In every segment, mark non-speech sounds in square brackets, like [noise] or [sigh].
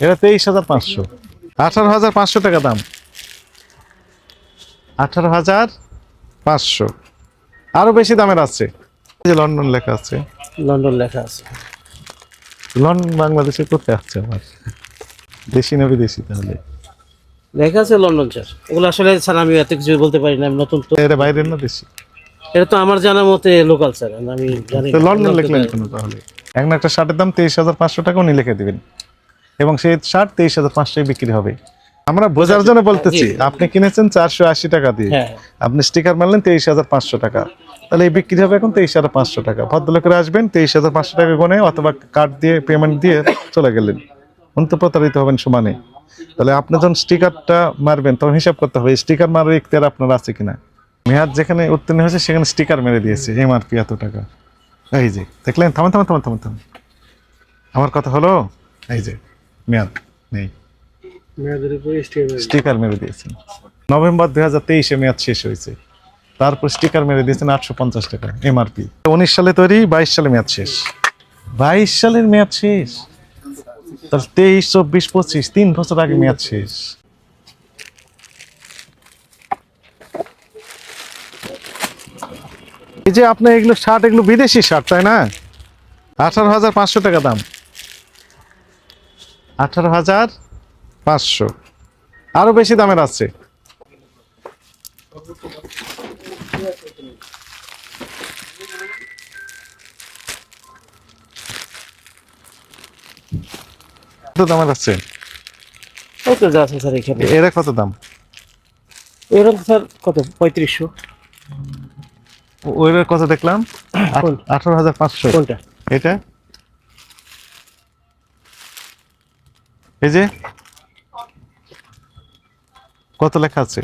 এটা তেইশ হাজার পাঁচশো। আঠারো হাজার পাঁচশো টাকা দাম। আঠারো হাজার পাঁচশো। আরও বেশি দামের আছে। যে লন্ডন লেখা আছে। লন্ডন লেখা আছে। লন্ডন বাংলাদেশে করতে আসছে আমার? দেশি না বিদেশি তাহলে? লেখা আছে লন্ডন স্যার। ওগুলো আসলে স্যার আমি এত কিছু বলতে পারি না আমি নতুন তো এটা বাইরের না দেশি? এটা তো আমার জানার মতে লোকাল স্যার। আমি জানি লন্ডন লিখলেন কেন তাহলে? এখন একটা শার্টের দাম তেইশ হাজার পাঁচশো টাকা উনি লিখে দিবেন। এবং সেই শার্ট তেইশ হাজার পাঁচশোয় বিক্রি হবে। আমরা বোঝার জন্য বলতেছি আপনি কিনেছেন চারশো আশি টাকা দিয়ে। হ্যাঁ। আপনি স্টিকার মারলেন তেইশ হাজার পাঁচশো টাকা। তাহলে এই বিক্রি হবে এখন তেইশ হাজার পাঁচশো টাকা। ভদ্রলোকেরা আসবেন তেইশ হাজার পাঁচশো টাকা গনে অথবা কার্ড দিয়ে পেমেন্ট দিয়ে চলে গেলেন। উনি তো প্রতারিত হবেন সমানে। তাহলে আপনি যখন স্টিকারটা মারবেন তখন হিসাব করতে হবে স্টিকার মারার ইখতিয়ার আপনার আছে কিনা? মেয়াদ যেখানে উত্তীর্ণ হয়েছে সেখানে স্টিকার মেরে দিয়েছে এমআরপি এত টাকা। এই যে দেখলেন? থামান থামান থামান থামান থামান। আমার কথা হলো? এই যে। মেয়াদ নেই। স্টিকার মেরে দিয়েছেন। নভেম্বর দুই হাজার তেইশে মেয়াদ শেষ হয়েছে। তারপর স্টিকার মেরে দিয়েছেন আটশো পঞ্চাশ টাকা এমআরপি। উনিশ সালে তৈরি বাইশ সালে মেয়াদ শেষ। বাইশ সালের মেয়াদ শেষ? তাহলে তেইশ চব্বিশ পঁচিশ তিন বছর আগে মেয়াদ শেষ। এই যে আপনার এগুলো শার্ট এগুলো বিদেশি শার্ট তাই না? আঠারো হাজার পাঁচশো টাকা দাম। আঠারো হাজার পাঁচশো। আরও বেশি দামের আছে। কত দামের আছে? কত যা আছে স্যার এখানে। এরা কত দাম? এরকম স্যার কত? পঁয়ত্রিশশো। ওইটার দেখলাম? আঠারো হাজার পাঁচশো। কোনটা? এটা? এই যে কত লেখা আছে?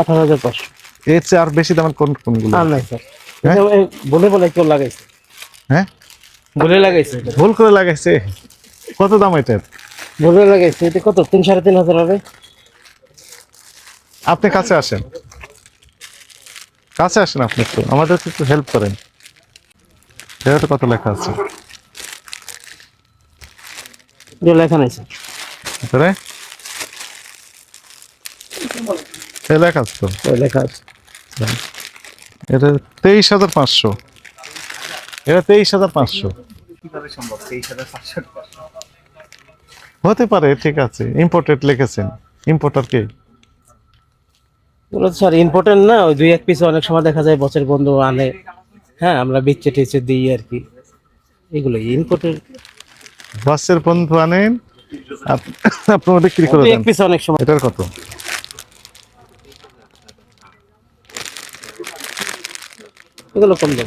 আঠারো হাজার পাঁচশো। এর চেয়ে আর বেশি দামের কোন কোনগুলো? আর নাই স্যার। হ্যাঁ? এটা বলে বলে কেউ লাগাইছে। হ্যাঁ? বলে লাগাইছে। ভুল করে লাগাইছে? কত দাম এটার? বলে লাগাইছে এটা কত? তিন সাড়ে তিন হাজার হবে। আপনি কাছে আসেন। কাছে আসেন আপনি একটু। আমাদের একটু হেল্প করেন। এটা কত লেখা আছে? যে লেখা নাই ভিতরে এই লেখা আছে তো? লেখা আছে। এটা তেইশ হাজার পাঁচশো। এটা তেইশ হাজার পাঁচশো। হতে পারে ঠিক আছে। ইম্পোর্টেড লিখেছেন। ইম্পোর্টার কে? ওগুলো স্যার ইম্পর্টেন্ট না? ওই দুই এক পিস অনেক সময় দেখা যায় বছর বন্ধু আনে। হ্যাঁ আমরা বিচ্ছে টিচ্ছে দিই আর কি। এগুলো ইম্পর্টেন্ট বাসের বন্ধু আনেন। আপ- আপনারা বিক্রি করে দেন। অনেক সময়। এটার কত? এগুলো কম দাম।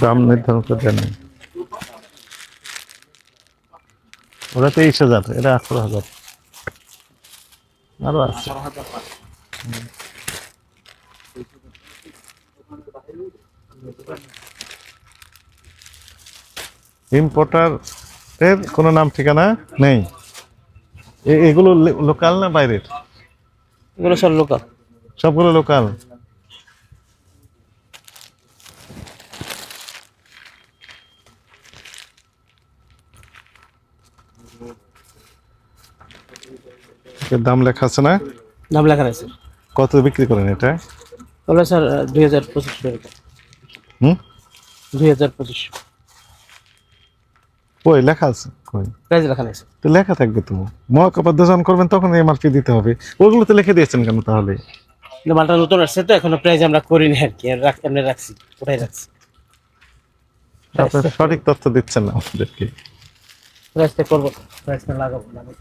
দাম নির্ধারণ করে দেন। ওটা তেইশ হাজার এটা আঠারো হাজার। আরও আছে। ইম্পোর্টার এর কোনো নাম ঠিকানা নেই? এ- এগুলো লোকাল না বাইরের? এগুলো স্যার লোকাল। সবগুলো লোকাল? দাম লেখা আছে না? নাম লেখা স্যার। কত বিক্রি করেন এটা? ওগুলো স্যার দুই হাজার পঁচিশশো টাকা। হুম? দুই হাজার পঁচিশশো কই লেখা আছে? কই? প্রাইজ লেখা নাই তো লেখা থাকবে তো। মহাকাপাত যখন করবেন তখন এমআরপি দিতে হবে। ওগুলো তো লিখে দিয়েছেন কেন তাহলে? মালটা নতুন আসছে তো এখনও প্রাইজ আমরা করিনি আর কি। রাখ- এমনি রাখছি কোথায় রাখছি? আপনার সঠিক তথ্য দিচ্ছেন না আমাদেরকে। প্রাইসটা করব প্রাইসটা লাগাবো লাগাবো।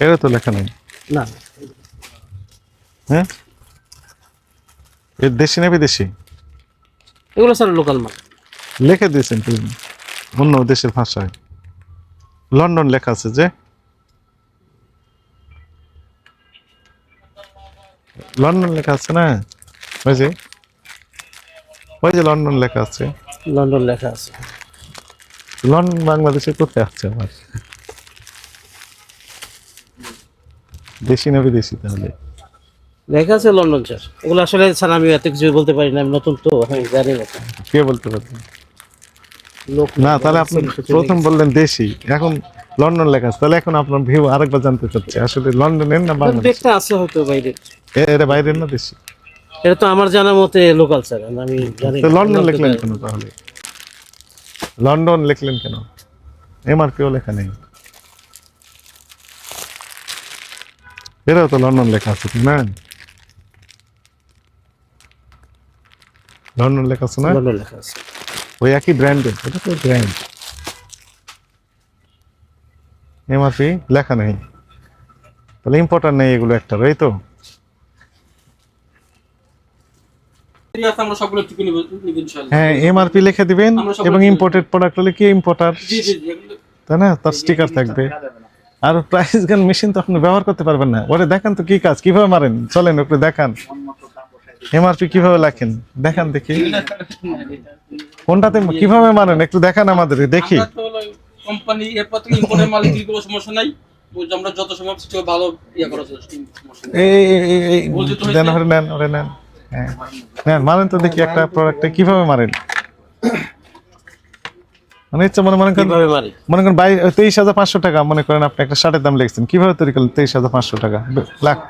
এটা তো লেখা নেই। না। হ্যাঁ? এর দেশি না বিদেশি? এগুলো স্যার লোকাল মাল। লিখে দিয়েছেন অন্য দেশের ভাষায়। লন্ডন লেখা আছে যে? লন্ডন লেখা আছে না? ওই যে? ওই যে লন্ডন লেখা আছে। লন্ডন লেখা আছে। লন্ডন বাংলাদেশে কোথায় আছে আমার? দেশি না বিদেশি তাহলে? লেখা আছে লন্ডন স্যার। এগুলো আসলে স্যার আমি এত কিছু বলতে পারি না আমি নতুন তো আমি জানি না। কে বলতে না তাহলে আপনি প্রথম বললেন দেশি। এখন লন্ডন লেখা আছে তাহলে এখন আপনার ভিউ আরেকবার জানতে চাচ্ছে। আসলে লন্ডনের না বাংলাদেশ একটা আছে হয়তো বাইরে এটা বাইরের না দেশি? এটা তো আমার জানা মতে লোকাল স্যার আমি জানি লন্ডন লিখলেন কেন তাহলে? লন্ডন লিখলেন কেন? এমআরপিও লেখা নেই। এটাও তো লন্ডন লেখা আছে না? লন্ডন লেখা আছে না? লন্ডন লেখা আছে। ওই একই ব্র্যান্ডের এটা তো ব্র্যান্ড এমআরপি লেখা নেই। তাহলে ইম্পর্টার নেই এগুলো একটা এই তো? এরিয়াতে আমরা সবগুলো টিকে নিব নিব ইনশাআল্লাহ। হ্যাঁ এমআরপি লিখে দিবেন এবং ইম্পোর্টেড প্রোডাক্ট হলে কি ইম্পোর্টার তাই না? তার স্টিকার থাকবে। আর প্রাইস গান মেশিন তো আপনি ব্যবহার করতে পারবেন না। ওরে দেখান তো কি কাজ কীভাবে মারেন? চলেন ওকে দেখান। এমআরপি কীভাবে লেখেন? দেখান দেখি। কোনটাতে [laughs] কীভাবে মারেন? একটু দেখান আমাদের দেখি। কোম্পানি এরপর থেকে ইম্পোর্টের মাল দিলে কোনো সমস্যা নাই। ওই যে আমরা যত সময় সেটা ভালো ইয়ে করা যায় এই এই- দেন। ওরে নেন ওরে নেন। হ্যাঁ। নেন মারেন তো দেখি একটা প্রোডাক্টে কীভাবে মারেন। মানে ইচ্ছা মনে মনে করেন মনে করেন বাই তেইশ হাজার পাঁচশো টাকা মনে করেন আপনি একটা শার্টের দাম লিখছেন। কীভাবে তৈরি করলেন তেইশ হাজার পাঁচশো টাকা?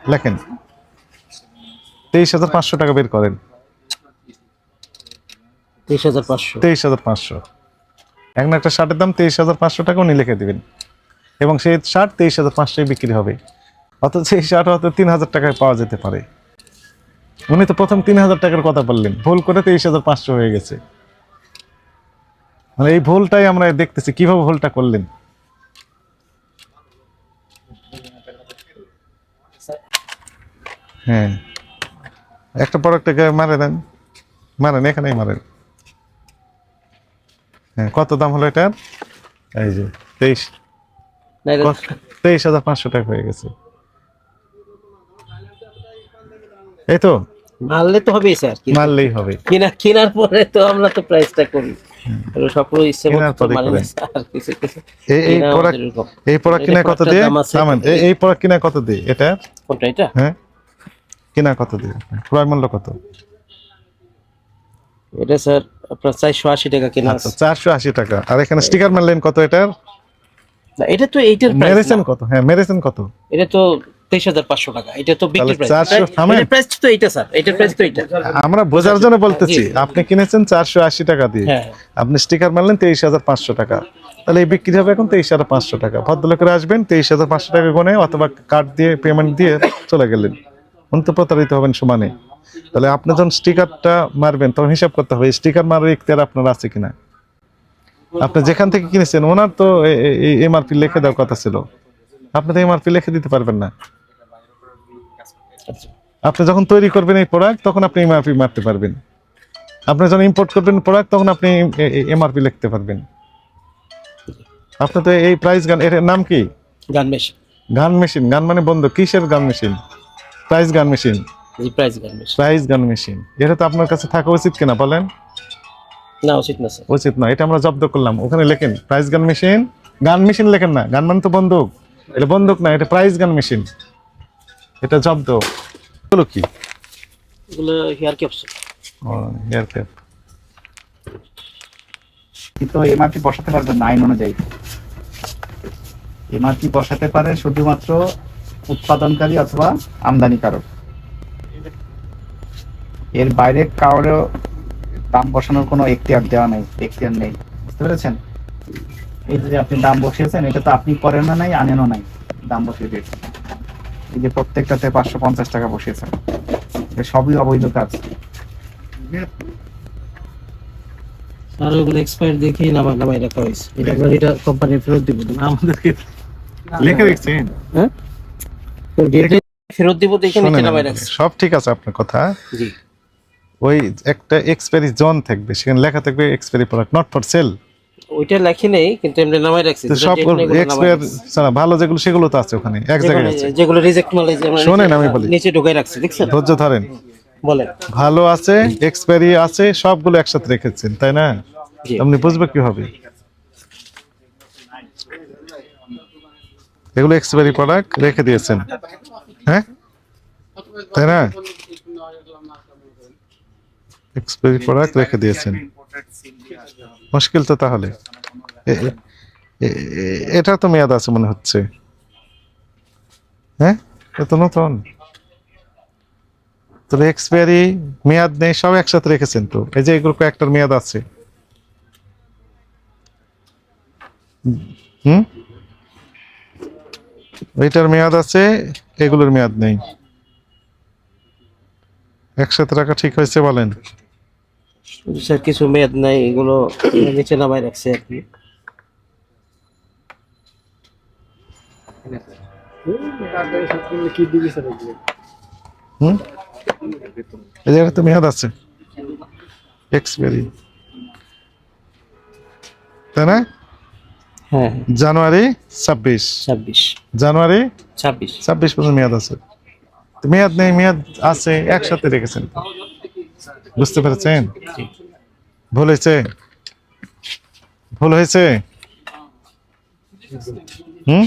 লেখেন। তেইশ হাজার পাঁচশো টাকা বের করেন। তেইশ হাজার পাঁচশো। তেইশ হাজার পাঁচশো। এখন একটা শার্টের দাম তেইশ হাজার পাঁচশো টাকা উনি লিখে দিবেন। এবং সেই শার্ট তেইশ হাজার পাঁচশোয় বিক্রি হবে। অথচ সেই শার্ট হয়তো তিন হাজার টাকায় পাওয়া যেতে পারে। উনি তো প্রথম তিন হাজার টাকার কথা বললেন। ভুল করে তেইশ হাজার পাঁচশো হয়ে গেছে। মানে এই ভুলটাই আমরা দেখতেছি কীভাবে ভুলটা করলেন? হ্যাঁ। একটা প্রোডাক্টকে মারে দেন। মারেন এখানেই মারেন। হ্যাঁ কত দাম হলো এটার? এই যে তেইশ। তেইশ হাজার পাঁচশো টাকা হয়ে গেছে। এই তো? মারলে তো হবেই স্যার মারলেই হবে। কিনা কেনার পরে তো আমরা তো প্রাইসটা করি। ইচ্ছে এই এই কিনা প্রোডাক্ট এই প্রোডাক্ট কিনা কত দিয়ে? এই এই প্রোডাক্ট কিনা কত দিয়ে? এটা? কোনটা এটা? হ্যাঁ। কিনা কত দিয়ে? ক্রয় মূল্য কত? এটা স্যার আপনার চারশো আশি টাকা কেনা আচ্ছা চারশো আশি টাকা। আর এখানে স্টিকার মারলেন কত এটার? না, এটা তো এইটার প্রাইস মেরেছেন কত? হ্যাঁ মেরেছেন কত? এটা তো তেইশ হাজার পাঁচশো টাকা এটা তো বিক্রি প্রাইস তো এইটা স্যার এটার প্রাইস তো এইটা। আমরা বোঝার জন্য বলতেছি আপনি কিনেছেন চারশো আশি টাকা দিয়ে। হ্যাঁ। আপনি স্টিকার মারলেন তেইশ হাজার পাঁচশো টাকা। তাহলে এই বিক্রি হবে এখন তেইশ হাজার পাঁচশো টাকা। ভদ্রলোকেরা আসবেন তেইশ হাজার পাঁচশো টাকা গনে অথবা কার্ড দিয়ে পেমেন্ট দিয়ে চলে গেলেন। উনি তো প্রতারিত হবেন সমানে। তাহলে আপনি যখন স্টিকারটা মারবেন তখন হিসাব করতে হবে স্টিকার মারার ইখতিয়ার আপনার আছে কিনা? আপনি যেখান থেকে কিনেছেন ওনার তো এমআরপি লিখে দেওয়ার কথা ছিল। আপনি তো এমআরপি লিখে দিতে পারবেন না। আপনি যখন তৈরি করবেন এই প্রোডাক্ট তখন আপনি এমআরপি মারতে পারবেন। আপনি যখন ইম্পোর্ট করবেন প্রোডাক্ট তখন আপনি এমআরপি লিখতে পারবেন। আপনি তো এই প্রাইস গান এর নাম কি? গান মেশিন। গান মেশিন গান মানে বন্ধ কিসের gun machine? Price gun machine এই price gun machine price gun machine এটা তো আপনার কাছে থাকা উচিত কিনা বলেন? না উচিত না স্যার উচিত না এটা আমরা জব্দ করলাম। ওখানে লেখেন price gun machine gun machine লেখেন না গান মানে তো বন্দুক। এটা বন্দুক না এটা প্রাইস গান মেশিন এটা জব্দ। হলো কি? এগুলো হেয়ার ক্যাপসুল ও হেয়ার ক্যাপ কিন্তু এমআরপি বসাতে পারবেন না আইন অনুযায়ী। এমআরপি বসাতে পারে শুধুমাত্র উৎপাদনকারী অথবা আমদানিকারক। এর বাইরে কারোর দাম বসানোর কোনো এখতিয়ার দেওয়া নেই এখতিয়ার নেই। বুঝতে পেরেছেন? এই যে আপনি দাম বসিয়েছেন এটা তো আপনি করেন না নাই আনেনও নাই দাম বসিয়ে দিয়েছেন। এই যে প্রত্যেকটাতে পাঁচশো পঞ্চাশ টাকা বসিয়েছেন। এটা সবই অবৈধ কাজ। আর ওগুলো এক্সপায়ার দেখেই নামা নামাই রাখা হয়েছে। এটা আমরা এটা কোম্পানি ফেরত দিব। আমাদেরকে লিখে রেখেছেন হ্যাঁ? ফেরত দিব দেখে নিচে নামাই রাখছি। সব ঠিক আছে আপনার কথা। জি। ওই একটা এক্সপায়ারি জোন থাকবে সেখানে লেখা থাকবে expiry product not for sale ওইটা লেখি নেই কিন্তু এমনি নামাই রাখছি সব এক্সপায়ার। ভালো যেগুলো সেগুলো তো আছে ওখানে এক জায়গায় আছে। যেগুলো- রিজেক্ট মাল আমরা শোনেন আমি বলি। নিচে ঢুকাই রাখছি দেখছেন? ধৈর্য ধরেন। বলেন। ভালো আছে এক্সপায়ারি আছে সবগুলো একসাথে রেখেছেন তাই না? আপনি বুঝবে কীভাবে? এগুলো এক্সপায়ারি প্রোডাক্ট রেখে দিয়েছেন। হ্যাঁ? তাই না? এক্সপায়ারি প্রোডাক্ট রেখে দিয়েছেন। মুশকিল তো তাহলে। এটা তো মেয়াদ আছে মনে হচ্ছে। হ্যাঁ? এ তো নতুন। তো এক্সপায়ারি মেয়াদ নেই, সব একসাথে রেখেছেন তো। এই যে এগুলো কয়েকটার মেয়াদ আছে। হুম? এইটার মেয়াদ আছে এগুলোর মেয়াদ নেই। একসাথে রাখা ঠিক হয়েছে বলেন? স্যার কিছু মেয়াদ নাই এগুলো নিচে নামায় রাখছে আর কি। হুম? এই জায়গায় তো মেয়াদ আছে। তাই না? হ্যাঁ। জানুয়ারি ছাব্বিশ। ছাব্বিশ। জানুয়ারি ছাব্বিশ। ছাব্বিশ পর্যন্ত মেয়াদ আছে। মেয়াদ নেই মেয়াদ আছে একসাথে রেখেছেন। বুঝতে পেরেছেন? ভুল হয়েছে? ভুল হয়েছে? হুম?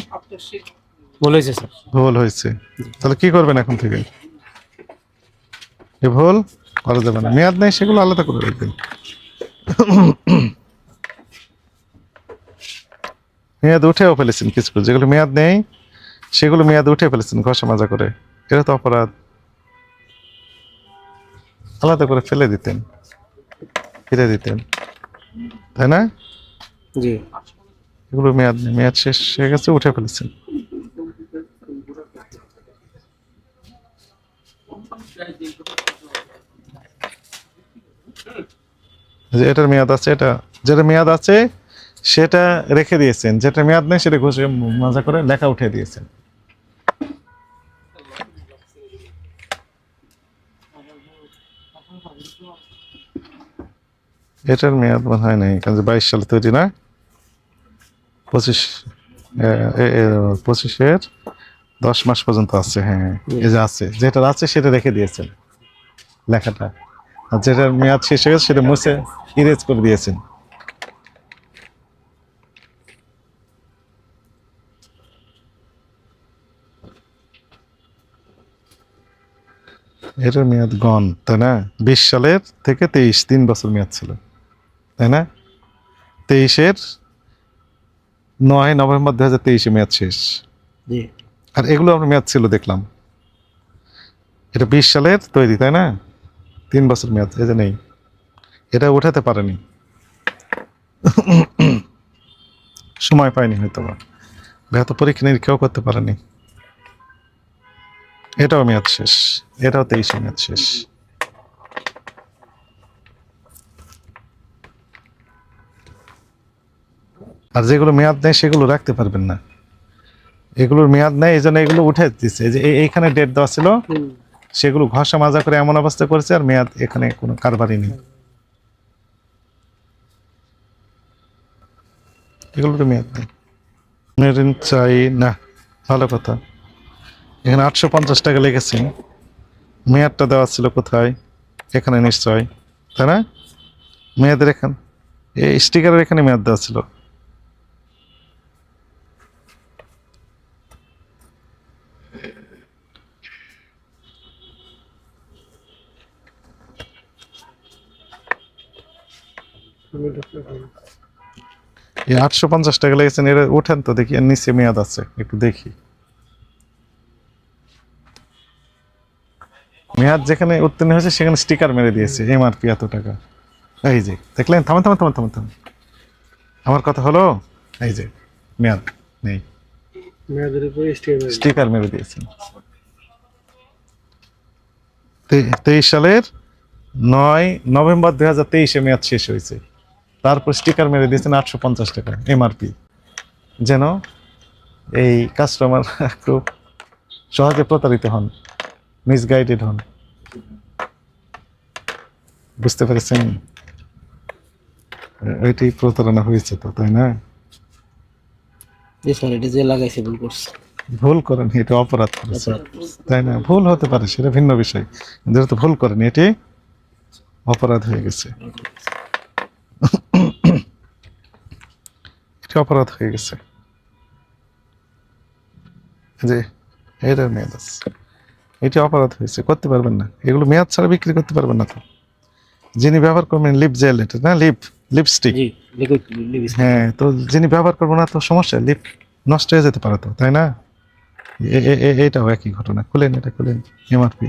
বলেছে স্যার। ভুল হয়েছে। তাহলে কি করবেন এখন থেকে? এ ভুল করা যাবে না। মেয়াদ নেই সেগুলো আলাদা করে রাখবেন। মেয়াদ উঠেও ফেলেছেন কিছু যেগুলো মেয়াদ নেই সেগুলো মেয়াদ উঠে ফেলেছেন ঘষা মাজা করে। এটা তো অপরাধ। আলাদা করে ফেলে দিতেন। ফিরে দিতেন। তাই না? জি। এগুলো মেয়াদ নেই। মেয়াদ শেষ হয়ে গেছে উঠে ফেলেছেন। যে এটার মেয়াদ আছে এটা যেটা মেয়াদ আছে সেটা রেখে দিয়েছেন। যেটা মেয়াদ নেই, সেটা ঘষে মজা করে লেখা উঠে দিয়েছেন। এটার মেয়াদ মনে হয় নাই, কারণ বাইশ সালে তৈরি না। পঁচিশ পঁচিশের দশ মাস পর্যন্ত আছে হ্যাঁ এই যে আছে। যেটা আছে, সেটা রেখে দিয়েছেন লেখাটা। আর যেটার মেয়াদ শেষ হয়ে গেছে, সেটা মুছে ইরেজ করে দিয়েছেন। এটার মেয়াদ গন তাই না? বিশ সালের থেকে তেইশ তিন বছর মেয়াদ ছিল তাই না? তেইশের নয় নভেম্বর দু হাজার তেইশে মেয়াদ শেষ। আর এগুলো আপনার মেয়াদ ছিল দেখলাম। এটা বিশ সালের তৈরি তাই না? তিন বছর মেয়াদ এই যে নেই। এটা উঠাতে পারেনি। সময় পায়নি হয়তো বা বা এত পরীক্ষা নিরীক্ষাও করতে পারেনি। এটাও মেয়াদ শেষ এটাও তেইশে মেয়াদ শেষ। আর যেগুলো মেয়াদ নেই সেগুলো রাখতে পারবেন না। এগুলোর মেয়াদ নেই এই জন্য এগুলো উঠে দিচ্ছে যে এইখানে ডেট দেওয়া ছিল সেগুলো ঘষা মাজা করে এমন অবস্থা করেছে আর মেয়াদ এখানে কোনো কারবারই নেই। এগুলো তো মেয়াদ নেই। মেরিন চাই না ভালো কথা। এখানে আটশো পঞ্চাশ টাকা লেগেছে। মেয়াদটা দেওয়া ছিল কোথায়? এখানে নিশ্চয়, তাই না? মেয়াদের এখানে, এই স্টিকারের এখানে মেয়াদ দেওয়া ছিল। এই আটশো পঞ্চাশ টাকা লেগেছেন এর ওঠেন তো দেখি নিচে মেয়াদ আছে, একটু দেখি। মেয়াদ যেখানে উত্তীর্ণ হয়েছে সেখানে স্টিকার মেরে দিয়েছে এমআরপি এত টাকা। এই যে দেখলেন? থামান থামান থামান থামান থামান। আমার কথা হলো এই যে মেয়াদ নেই। স্টিকার স্টিকার মেরে দিয়েছেন তেইশ সালের নয় নভেম্বর দুই হাজার তেইশে মেয়াদ শেষ হয়েছে। তারপর স্টিকার মেরে দিয়েছেন আটশো পঞ্চাশ টাকা এমআরপি যেন এই কাস্টমার খুব সহজে প্রতারিত হন মিসগাইডেড হন। বুঝতে পেরেছেন? ওইটাই প্রতারণা হয়েছে তো তাই না? জি স্যার এটা যে লাগাইছে ভুল করছে। ভুল করেন এটা অপরাধ করেছে। তাই না? ভুল হতে পারে সেটা ভিন্ন বিষয়। যেহেতু ভুল করেন এটি অপরাধ হয়ে গেছে। [clears throat] এটি অপরাধ হয়ে গেছে। যে এটার মেয়াদ আছে। এটি অপরাধ হয়েছে করতে পারবেন না। এগুলো মেয়াদ ছাড়া বিক্রি করতে পারবেন না তো। যিনি ব্যবহার করবেন লিপ জেল এটা না? লিপ লিপস্টিক হ্যাঁ তো যিনি ব্যবহার করব না তো সমস্যা লিপ নষ্ট হয়ে যেতে পারে তো তাই না? এ- এ- এ- এটাও একই ঘটনা। খুলেন এটা খুলেন। এমআরপি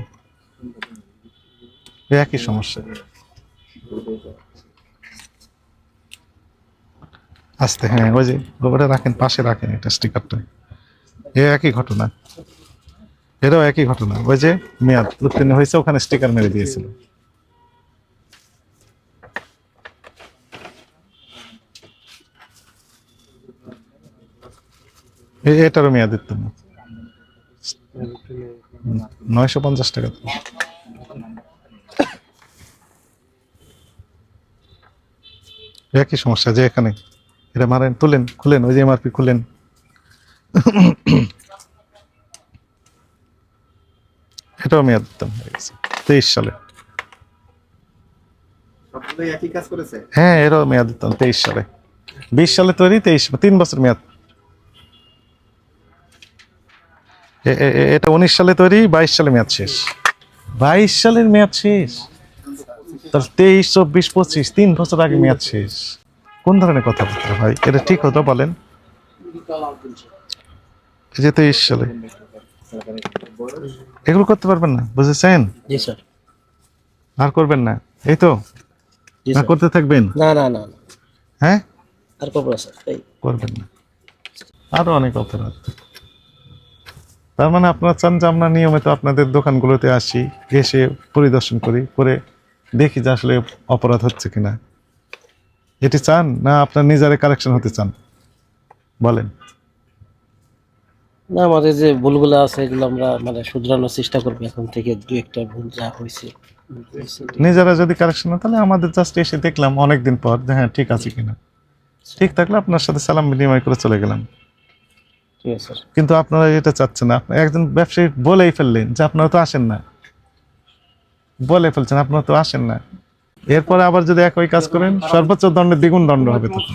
একই সমস্যা। আস্তে হ্যাঁ ওই যে ওটা রাখেন পাশে রাখেন এটা স্টিকারটা এ একই ঘটনা। এটাও একই ঘটনা। ওই যে মেয়াদ উত্তীর্ণ হয়েছে, ওখানে স্টিকার মেরে দিয়েছিল। এটারও মেয়াদ উত্তীর্ণ। নয়শো পঞ্চাশ টাকা। একই সমস্যা যে এখানে। এটা মারেন, তুলেন, খুলেন, ওই যে এমআরপি খুলেন। এটাও মেয়াদ উত্তীর্ণ হয়ে গেছে তেইশ সালে হ্যাঁ এরও মেয়াদ উত্তীর্ণ তেইশ সালে। বিশ সালে তৈরি তেইশ তিন বছর মেয়াদ। এটা উনিশ সালে তৈরি বাইশ সালে মেয়াদ শেষ। বাইশ সালের মেয়াদ শেষ? তাহলে তেইশ চব্বিশ পঁচিশ তিন বছর আগে মেয়াদ শেষ। কোন ধরনের কথাবার্তা ভাই? এটা ঠিক হতো বলেন? যে তেইশ সালে। এগুলো করতে পারবেন না বুঝেছেন? জি স্যার। আর করবেন না। এই তো? না করতে থাকবেন? না না না। হ্যাঁ? আর করব না স্যার। এই। করবেন না। আরও অনেক অপরাধ তার মানে আপনারা চান যে আমরা নিয়মিত আপনাদের দোকানগুলোতে আসি এসে পরিদর্শন করি করে দেখি যে আসলে অপরাধ হচ্ছে কিনা। এটি চান না আপনার নিজেরে কারেকশন হতে চান? বলেন। না আমাদের যে ভুলগুলো আছে এগুলো আমরা মানে শুধরানোর চেষ্টা করব এখন থেকে দু একটা ভুল যা হয়েছে। নিজেরা যদি কারেকশন হয় তাহলে আমাদের জাস্ট এসে দেখলাম অনেকদিন পর যে হ্যাঁ ঠিক আছে কিনা। ঠিক থাকলে আপনার সাথে সালাম বিনিময় করে চলে গেলাম। ঠিক আছে কিন্তু আপনারা এটা চাচ্ছেন না। একজন ব্যবসায়ী বলেই ফেললেন যে আপনারা তো আসেন না। বলে ফেলছেন আপনারা তো আসেন না। এরপরে আবার যদি একই কাজ করেন সর্বোচ্চ দণ্ডের দ্বিগুণ দণ্ড হবে তখন।